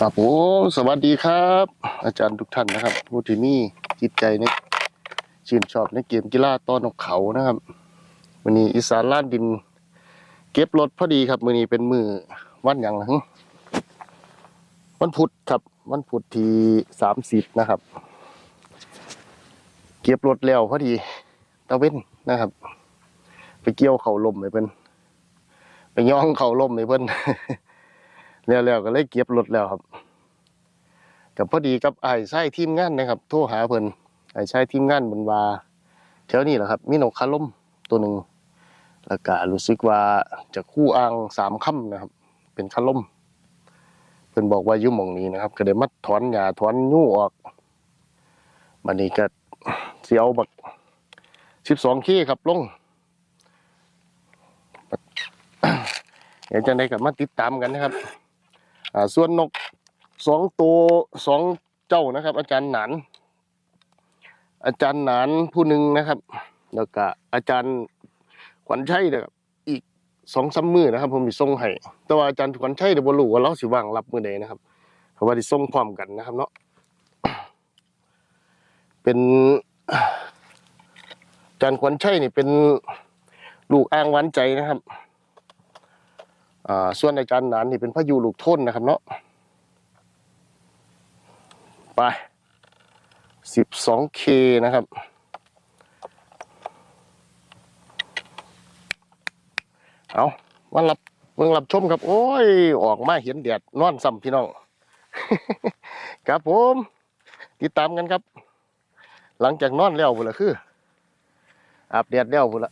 ครับผมสวัสดีครับ อาจารย์ทุกท่านนะครับผู้ที่มีจิตใจในชื่นชอบในเกมกีฬาต้อนนกเขานะครับ วันนี้อีสานล้านดิน เก็บรถพอดีครับมือนี้เป็นมือวันอย่างหลังวันพุธครับ วันพุธที่สามสิบนะครับ เก็บรถแล้วพอดีตะเว้นนะครับ ไปเกี่ยวเขาลมไปเพิ่นไปย่องเขาลมไปเพิ่น แล้วๆก็เลยเก็บรถแล้วครับกับพอดีกับไอ้ายไส้ทีมงานนะครับ โทรหาเพิ่นไอ้ายไส้ทีมงานเพิ่นว่าแถวนี้แหละครับ มีนกคาล่มตัวหนึ่งแล้วก็รู้สึกว่าจะคู่อ่างสามค่ำนะครับ เป็นคาล่มเพิ่นบอกว่ายู่หมองนี้นะครับ ก็ได้มาถอนหญ้าถอนยู่ออกบัดนี้ก็เสิเอาบักสิบสองขี้ครับลงเดี๋ยวจะได้กลับมาติดตามกันนะครับ อ่าส่วนนกสองตัวสองเจ้านะครับ อาจารย์หนานอาจารย์หนานผู้หนึ่งนะครับ แล้วก็อาจารย์ขวัญชัยนะครับอีกสองสามมือนะครับ ผมมีส่งให้แต่ว่าอาจารย์ขวัญชัยเดี๋ยวบรู้ว่าเราสิว่างรับมือใดนะครับเพราะว่าที่ส่งพร้อมกันนะครับ เนาะเป็นอาจารย์ขวัญชัยนี่เป็นลูกอ้างหวันใจนะครับ อ่าส่วนอาจารย์หนานนี่เป็นพระยูลูกท้นนะครับเนาะไปสิบสองเคนะครับ เอาวันรับเบิ่งรับชมครับ โอ้ย ออกมาเห็นแดดนอนซ้ำพี่น้อง ครับผม ติดตามกันครับ หลังจากนอนแล้วพุ่นละคือ อาบแดดแล้วพุ่นละ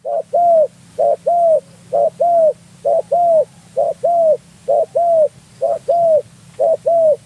Woo-hoo! Woo-hoo! Woo-hoo! Woo-hoo!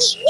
Yeah.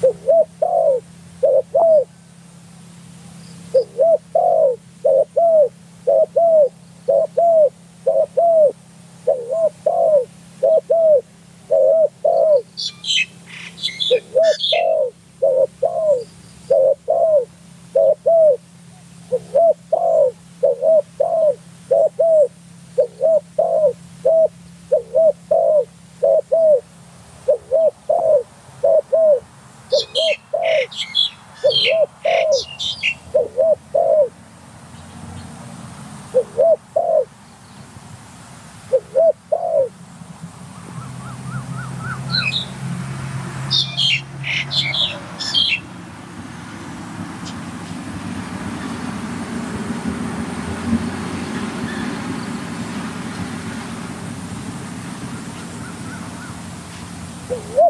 ค ค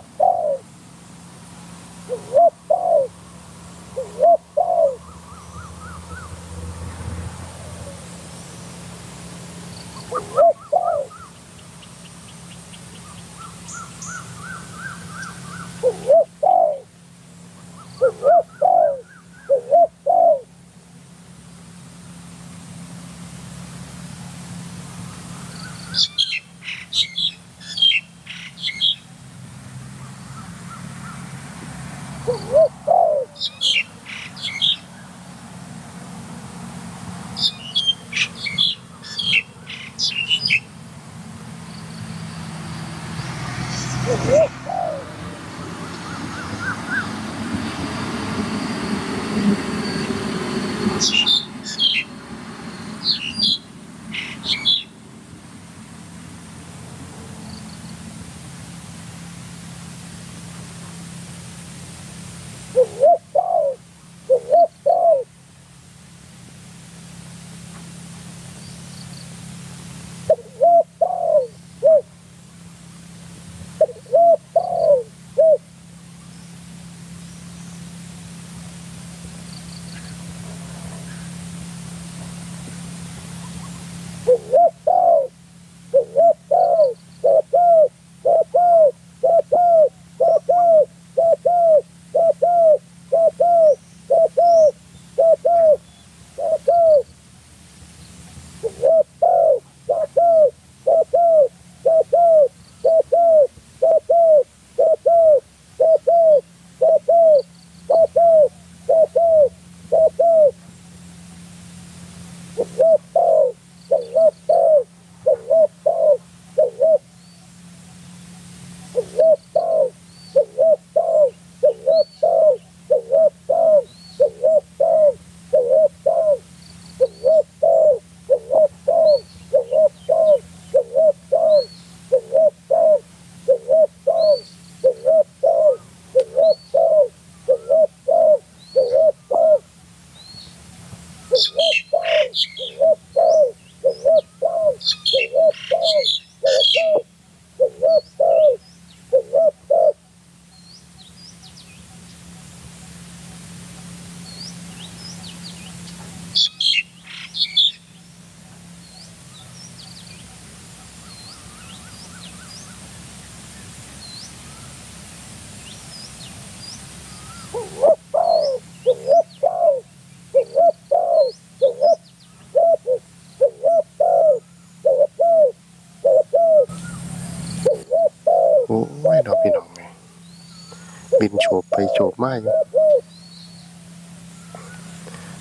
มาอยู่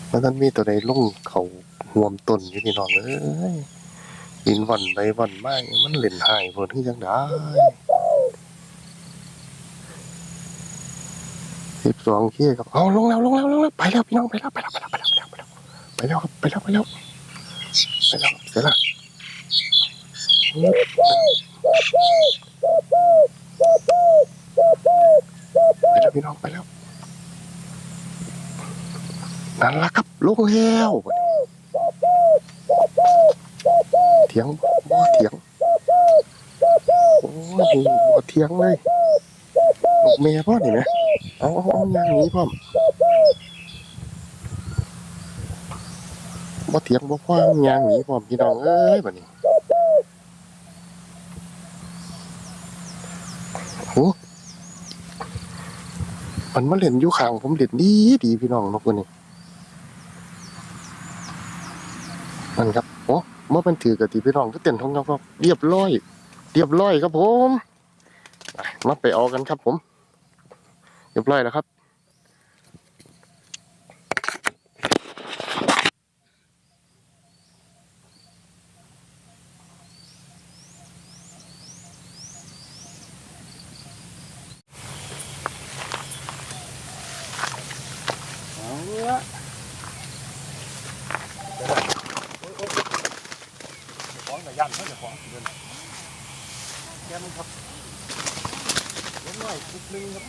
แล้วนั้นมีตัวใดลุ่งเขาห่วมต้นอยู่พี่น้องเอ้ยบินวันไปวันมาอยู่มันเล่นหายเพิ่นที่จังได้สิบสองขี้ครับเอาลงแล้วลงแล้วลงแล้วไปแล้วพี่น้องไปแล้วไปแล้วไปแล้วไปแล้วไปแล้วไปแล้วไปแล้วไปแล้วไปแล้วไปแล้วเสร็จล้วไปแล้วพี่น้องไปแล้ว นั่นละครับลงแล้วเถียงบ่เถียงโอ้ยบ่เถียงเลยลูกเมียพ่อนี่ไหมเอาเอาเอาอย่างนี้พ่อมบ่เถียงบ่พ่อย่างหนีพ่อมพี่น้องเอ้ยบัดนี้โอ้มันมาเล่นอยู่ข้างผมเล่นดีดีพี่น้องนกตัวนี้นครับโอ้ เมื่อมันถือกะติพี่น้องก็เต้นท้องยอกครับเรียบร้อย เรียบร้อยครับผมมาไปเอากันครับผม เรียบร้อยแล้วครับ ของแต่ยันเขาจะของสิเดินแกมันครับเล็กน้อยนิดนึงครับ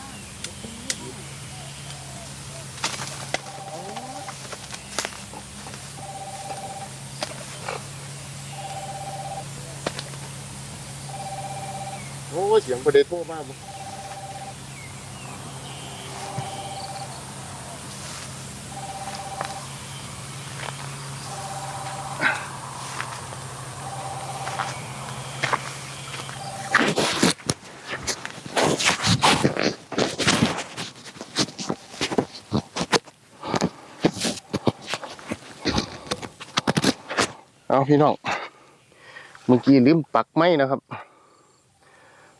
โอ้ยเสียงประเด็นโทรมาก เอาพี่น้อง เมื่อกี้ลืมปักไม้นะครับ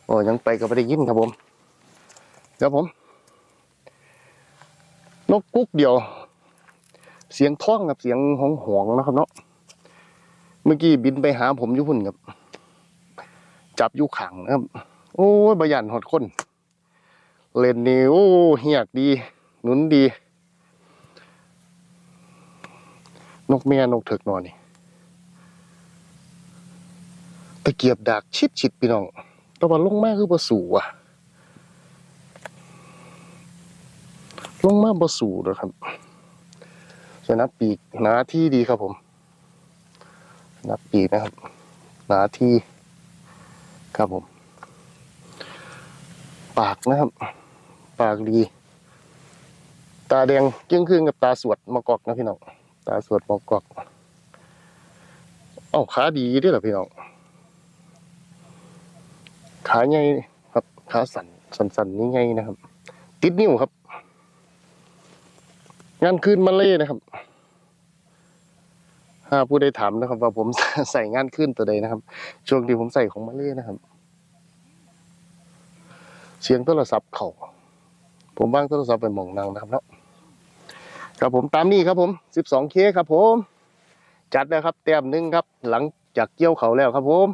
โอ้ยังไปก็ไม่ได้ยินครับผม เดี๋ยวผม นกกุ๊กเดียว เสียงท้องกับเสียงหองหองนะครับเนาะ เมื่อกี้บินไปหาผมอยู่พุ่นครับ จับอยู่ขังนะครับ โอ้ยบยันหดคน เล่นนี่โอ้เหียกดี หนุนดี นกแม่นกเถิกนอนนี่ ตะเกียบดากชิดชิดพี่น้องแตะวันลงมาคือบ่สูอะ ลงมาบ่สู่เด้อครับสนับปีกหนาที่ดีครับผมนับปีกนะครับ หนาที่ครับผม ปากนะครับ ปากดี ตาแดงเกี้ยงคืนกับตาสวดมอกอกนะพี่น้อง ตาสวดมอกอกเอ้าขาดีด้วยเหรอพี่น้อง ขาใหญ่ครับ ขาสั่นสั่นสันนี่ไงนะครับ ติดนิ้วครับ งานคืนมาเล่นะครับถ้าผู้ใดถามนะครับ ว่าผมใส่งานคืนตัวใดนะครับ ช่วงที่ผมใส่ของมาเล่นะครับ เสียงโทรศัพท์เขาผมวางโทรศัพท์ไปหมองนางนะครับเนาะครับผมตามนี้ครับผม12เคครับผม จัดแล้วครับ แต้มหนึ่งครับ หลังจากเกี่ยวเขาแล้วครับผม